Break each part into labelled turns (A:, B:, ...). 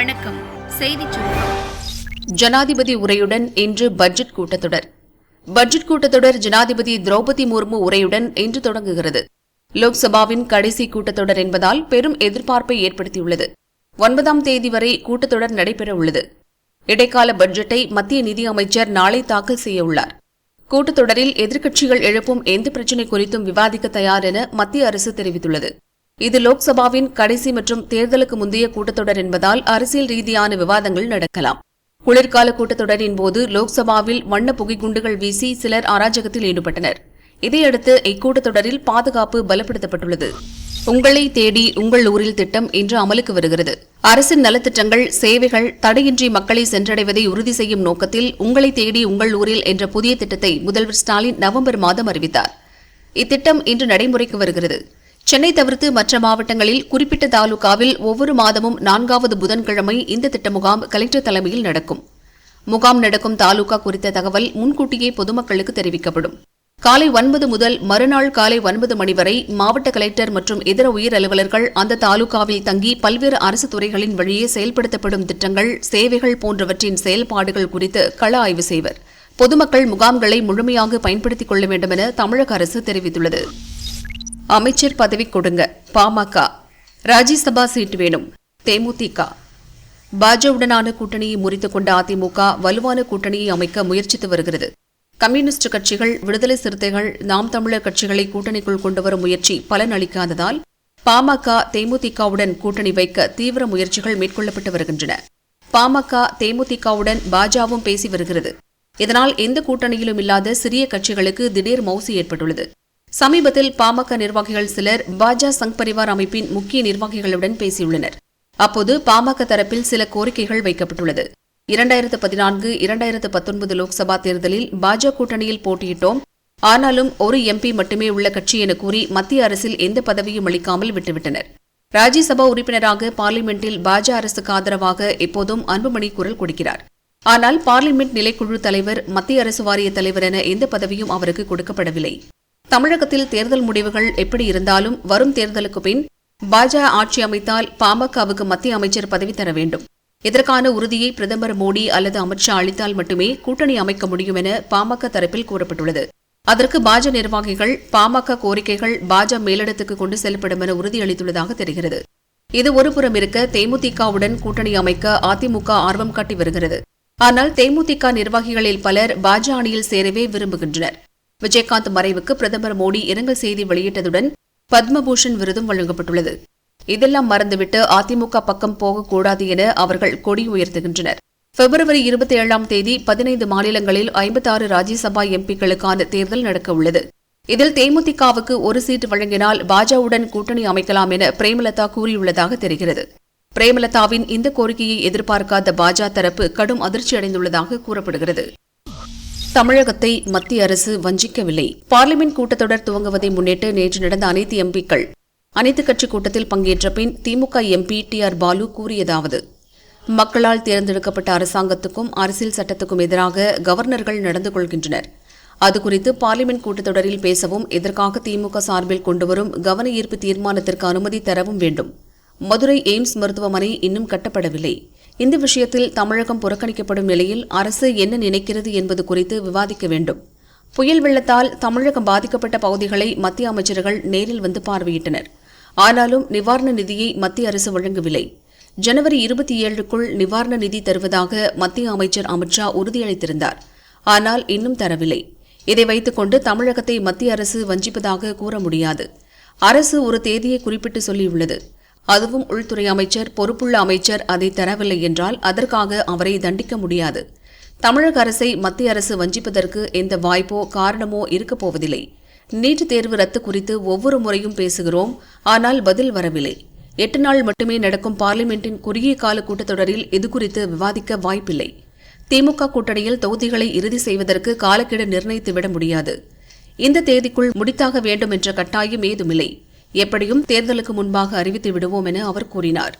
A: வணக்கம்.
B: ஜனாதிபதி உரையுடன் இன்று பட்ஜெட் கூட்டத்தொடர். பட்ஜெட் கூட்டத்தொடர் ஜனாதிபதி திரௌபதி முர்மு உரையுடன் இன்று தொடங்குகிறது. லோக்சபாவின் கடைசி கூட்டத்தொடர் என்பதால் பெரும் எதிர்பார்ப்பை ஏற்படுத்தியுள்ளது. ஒன்பதாம் தேதி வரை கூட்டத்தொடர் நடைபெற உள்ளது இடைக்கால பட்ஜெட்டை மத்திய நிதி அமைச்சர் நாளை தாக்கல் செய்யவுள்ளார். கூட்டத்தொடரில் எதிர்க்கட்சிகள் எழுப்பும் எந்த பிரச்சினை குறித்தும் விவாதிக்க தயார் என மத்திய அரசு தெரிவித்துள்ளது. இது லோக்சபாவின் கடைசி மற்றும் தேர்தலுக்கு முந்தைய கூட்டத்தொடர் என்பதால் அரசியல் ரீதியான விவாதங்கள் நடக்கலாம். குளிர்கால கூட்டத்தொடரின் போது லோக்சபாவில் வண்ண புகைக்குண்டுகள் வீசி சிலர் அராஜகத்தில் ஈடுபட்டனர். இதையடுத்து இக்கூட்டத்தொடரில் பாதுகாப்பு பலப்படுத்தப்பட்டுள்ளது. உங்களை தேடி உங்கள் ஊரில் திட்டம் இன்று அமலுக்கு வருகிறது. அரசின் நலத்திட்டங்கள் சேவைகள் தடையின்றி மக்களை சென்றடைவதை உறுதி செய்யும் நோக்கத்தில் உங்களை தேடி உங்கள் ஊரில் என்ற புதிய திட்டத்தை முதல்வர் ஸ்டாலின் நவம்பர் மாதம் அறிவித்தார். இத்திட்டம் இன்று நடைமுறைக்கு வருகிறது. சென்னை தவிர்த்து மற்ற மாவட்டங்களில் குறிப்பிட்ட தாலுகாவில் ஒவ்வொரு மாதமும் நான்காவது புதன்கிழமை இந்த திட்ட முகாம் கலெக்டர் தலைமையில் நடக்கும். முகாம் நடக்கும் தாலுகா குறித்த தகவல் முன்கூட்டியே பொதுமக்களுக்கு தெரிவிக்கப்படும். காலை ஒன்பது முதல் மறுநாள் காலை ஒன்பது மணி வரை மாவட்ட கலெக்டர் மற்றும் இதர உயர் அலுவலர்கள் அந்த தாலுகாவில் தங்கி பல்வேறு அரசு துறைகளின் வழியே செயல்படுத்தப்படும் திட்டங்கள் சேவைகள் போன்றவற்றின் செயல்பாடுகள் குறித்து கள ஆய்வு செய்வர். பொதுமக்கள் முகாம்களை முழுமையாக பயன்படுத்திக் கொள்ள வேண்டும் என தமிழக அரசு தெரிவித்துள்ளது. அமைச்சர் பதவி கொடுங்க. பாமக. ராஜ்யசபா சீட் வேணும். தேமுதிக. பாஜவுடனான கூட்டணியை முறித்து கொண்ட அதிமுக வலுவான கூட்டணியை அமைக்க முயற்சித்து வருகிறது. கம்யூனிஸ்ட் கட்சிகள் விடுதலை சிறுத்தைகள் நாம் தமிழர் கட்சிகளை கூட்டணிக்குள் கொண்டுவரும் முயற்சி பலன் அளிக்காததால் பாமக தேமுதிகவுடன் கூட்டணி வைக்க தீவிர முயற்சிகள் மேற்கொள்ளப்பட்டு வருகின்றன. பாமக தேமுதிகவுடன் பாஜவும் பேசி வருகிறது. இதனால் எந்த கூட்டணியிலும் இல்லாத சிறிய கட்சிகளுக்கு திடீர் மவுசு ஏற்பட்டுள்ளது. சமீபத்தில் பாமக நிர்வாகிகள் சிலர் பாஜ சங் பரிவார் அமைப்பின் முக்கிய நிர்வாகிகளுடன் பேசியுள்ளனர். அப்போது பாமக தரப்பில் சில கோரிக்கைகள் வைக்கப்பட்டுள்ளது. இரண்டாயிரத்து பதினான்கு இரண்டாயிரத்து பத்தொன்பது லோக்சபா தேர்தலில் பாஜக கூட்டணியில் போட்டியிட்டோம். ஆனாலும் ஒரு எம்பி மட்டுமே உள்ள கட்சி என கூறி மத்திய அரசில் எந்த பதவியும் அளிக்காமல் விட்டுவிட்டனர். ராஜ்யசபா உறுப்பினராக பார்லிமெண்டில் பாஜக அரசுக்கு ஆதரவாக எப்போதும் அன்புமணி குரல் கொடுக்கிறார். ஆனால் பார்லிமெண்ட் நிலைக்குழு தலைவர் மத்திய அரசு வாரிய தலைவர் என எந்த பதவியும் அவருக்கு கொடுக்கப்படவில்லை. தமிழகத்தில் தேர்தல் முடிவுகள் எப்படி இருந்தாலும் வரும் தேர்தலுக்கு பின் பாஜ ஆட்சி அமைத்தால் பாமகவுக்கு மத்திய அமைச்சர் பதவி தர வேண்டும். இதற்கான உறுதியை பிரதமர் மோடி அல்லது அமித்ஷா அளித்தால் மட்டுமே கூட்டணி அமைக்க முடியும் என பாமக தரப்பில் கூறப்பட்டுள்ளது. அதற்கு பாஜ நிர்வாகிகள் பாமக கோரிக்கைகள் பாஜ மேலிடத்துக்கு கொண்டு செல்லப்படும் என உறுதியளித்துள்ளதாக தெரிகிறது. இது ஒருபுறம் இருக்க தேமுதிகவுடன் கூட்டணி அமைக்க அதிமுக ஆர்வம் காட்டி வருகிறது. ஆனால் தேமுதிக நிர்வாகிகளில் பலர் பாஜ அணியில் சேரவே விரும்புகின்றனர். விஜயகாந்த் மறைவுக்கு பிரதமர் மோடி இரங்கல் செய்தி வெளியிட்டதுடன் பத்மபூஷன் விருதும் வழங்கப்பட்டுள்ளது. இதெல்லாம் மறந்துவிட்டு அதிமுக பக்கம் போகக்கூடாது என அவர்கள் கொடி உயர்த்துகின்றனர். பிப்ரவரி இருபத்தி ஏழாம் தேதி பதினைந்து மாநிலங்களில் ஐம்பத்தாறு ராஜ்யசபா எம்பிக்களுக்கான தேர்தல் நடக்க உள்ளது. இதில் தேமுதிகவுக்கு ஒரு சீட் வழங்கினால் பாஜவுடன் கூட்டணி அமைக்கலாம் என பிரேமலதா கூறியுள்ளதாக தெரிகிறது. பிரேமலதாவின் இந்த கோரிக்கையை எதிர்பார்க்காத பாஜ தரப்பு கடும் அதிர்ச்சியடைந்துள்ளதாக கூறப்படுகிறது. தமிழகத்தை மத்திய அரசு வஞ்சிக்கவில்லை. பார்லிமென்ட் கூட்டத்தொடர் துவங்குவதை முன்னிட்டு நேற்று நடந்த அனைத்து எம்பிக்கள் அனைத்துக் கட்சி கூட்டத்தில் பங்கேற்ற பின் DMK MP T R Baalu கூறியதாவது மக்களால் தேர்ந்தெடுக்கப்பட்ட அரசாங்கத்துக்கும் அரசியல் சட்டத்துக்கும் எதிராக கவர்னர்கள் நடந்து கொள்கின்றனர். அது குறித்து பார்லிமென்ட் கூட்டத்தொடரில் பேசவும் இதற்காக திமுக சார்பில் கொண்டுவரும் கவன ஈர்ப்பு தீர்மானத்திற்கு அனுமதி தரவும் வேண்டும். மதுரை எய்ம்ஸ் மருத்துவமனை இன்னும் கட்டப்படவில்லை. இந்த விஷயத்தில் தமிழகம் புறக்கணிக்கப்படும் நிலையில் அரசு என்ன நினைக்கிறது என்பது குறித்து விவாதிக்க வேண்டும். புயல் வெள்ளத்தால் தமிழகம் பாதிக்கப்பட்ட பகுதிகளை மத்திய அமைச்சர்கள் நேரில் வந்து பார்வையிட்டனர். ஆனாலும் நிவாரண நிதியை மத்திய அரசு வழங்கவில்லை. ஜனவரி இருபத்தி ஏழுக்குள் நிவாரண நிதி தருவதாக மத்திய அமைச்சர் அமித்ஷா உறுதியளித்திருந்தார். ஆனால் இன்னும் தரவில்லை. இதை வைத்துக்கொண்டு தமிழகத்தை மத்திய அரசு வஞ்சிப்பதாக கூற முடியாது. அரசு ஒரு தேதியை குறிப்பிட்டு சொல்லியுள்ளது. அதுவும் உள்துறை அமைச்சர் பொறுப்புள்ள அமைச்சர் அதை தரவில்லை என்றால் அதற்காக அவரை தண்டிக்க முடியாது. தமிழக அரசை மத்திய அரசு வஞ்சிப்பதற்கு எந்த வாய்ப்போ காரணமோ இருக்கப் போவதில்லை. நீட் தேர்வு ரத்து குறித்து ஒவ்வொரு முறையும் பேசுகிறோம் ஆனால் பதில் வரவில்லை. எட்டு நாள் மட்டுமே நடக்கும் பார்லிமெண்டின் குறுகிய கால கூட்டத்தொடரில் இது குறித்து விவாதிக்க வாய்ப்பில்லை. திமுக கூட்டணியில் தொகுதிகளை இறுதி செய்வதற்கு காலக்கெடு நிர்ணயித்துவிட முடியாது. இந்த தேதிக்குள் முடித்தாக வேண்டும் என்ற கட்டாயம் ஏதுமில்லை. எப்படியும் தேர்தலுக்கு முன்பாக அறிவித்து விடுவோம் என அவர் கூறினார்.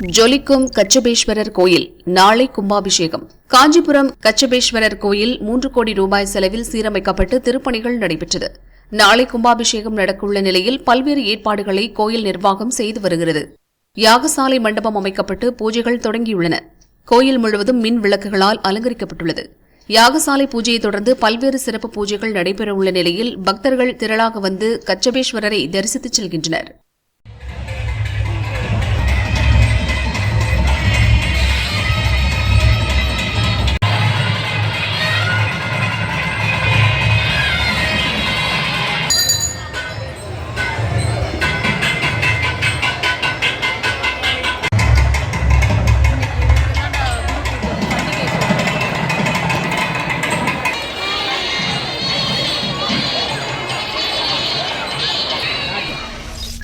B: ஜொலிக்கும் கச்சபேஸ்வரர் கோயில் நாளை கும்பாபிஷேகம். காஞ்சிபுரம் கச்சபேஸ்வரர் கோயில் மூன்று கோடி ரூபாய் செலவில் சீரமைக்கப்பட்டு திருப்பணிகள் நடைபெற்றது. நாளை கும்பாபிஷேகம் நடக்கவுள்ள நிலையில் பல்வேறு ஏற்பாடுகளை கோயில் நிர்வாகம் செய்து வருகிறது. யாகசாலை மண்டபம் அமைக்கப்பட்டு பூஜைகள் தொடங்கியுள்ளன. கோயில் முழுவதும் மின் விளக்குகளால் அலங்கரிக்கப்பட்டுள்ளது. யாகசாலை பூஜையை தொடர்ந்து பல்வேறு சிறப்பு பூஜைகள் நடைபெறவுள்ள நிலையில் பக்தர்கள் திரளாக வந்து கச்சபேஸ்வரரை தரிசித்துச் செல்கின்றனர்.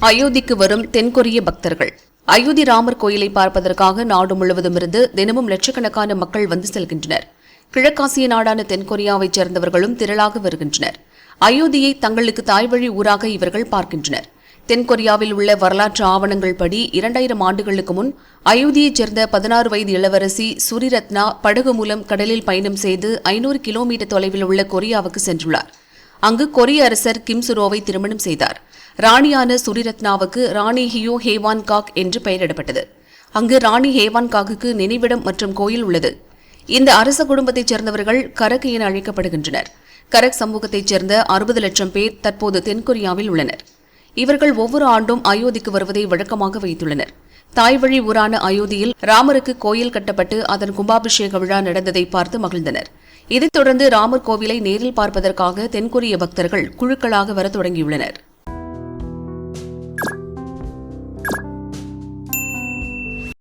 B: அயோத்திக்கு வரும் தென்கொரிய பக்தர்கள். அயோத்தி ராமர் கோயிலை பார்ப்பதற்காக நாடு முழுவதும் இருந்து தினமும் லட்சக்கணக்கான மக்கள் வந்து செல்கின்றனர். கிழக்காசிய நாடான தென்கொரியாவைச் சேர்ந்தவர்களும் திரளாக வருகின்றனர். அயோத்தியை தங்களுக்கு தாய்வழி ஊராக இவர்கள் பார்க்கின்றனர். தென்கொரியாவில் உள்ள வரலாற்று ஆவணங்கள் படி இரண்டாயிரம் ஆண்டுகளுக்கு முன் அயோத்தியைச் சேர்ந்த பதினாறு வயது இளவரசி சுரிரத்னா படகு மூலம் கடலில் பயணம் செய்து ஐநூறு கிலோமீட்டர் தொலைவில் உள்ள கொரியாவுக்கு சென்றுள்ளார். அங்கு கொரிய அரசர் கிம் சுரோவை திருமணம் செய்தார். ராணியான சுரிரத்னாவுக்கு ராணி ஹியோ ஹேவான் காக் என்று பெயரிடப்பட்டது. அங்கு ராணி ஹேவான் காக்குக்கு நினைவிடம் மற்றும் கோயில் உள்ளது. இந்த அரச குடும்பத்தைச் சேர்ந்தவர்கள் கரக் என அழைக்கப்படுகின்றனர். கரக் சமூகத்தைச் சேர்ந்த அறுபது லட்சம் பேர் தற்போது தென்கொரியாவில் உள்ளனர். இவர்கள் ஒவ்வொரு ஆண்டும் அயோத்திக்கு வருவதை வழக்கமாக வைத்துள்ளனர். தாய்வழி ஊரான அயோத்தியில் ராமருக்கு கோயில் கட்டப்பட்டு அதன் கும்பாபிஷேக விழா நடந்ததை பார்த்து மகிழ்ந்தனர். இதைத் தொடர்ந்து ராமர் கோவிலை நேரில் பார்ப்பதற்காக தென்கொரிய பக்தர்கள் குழுக்களாக வர தொடங்கியுள்ளனர்.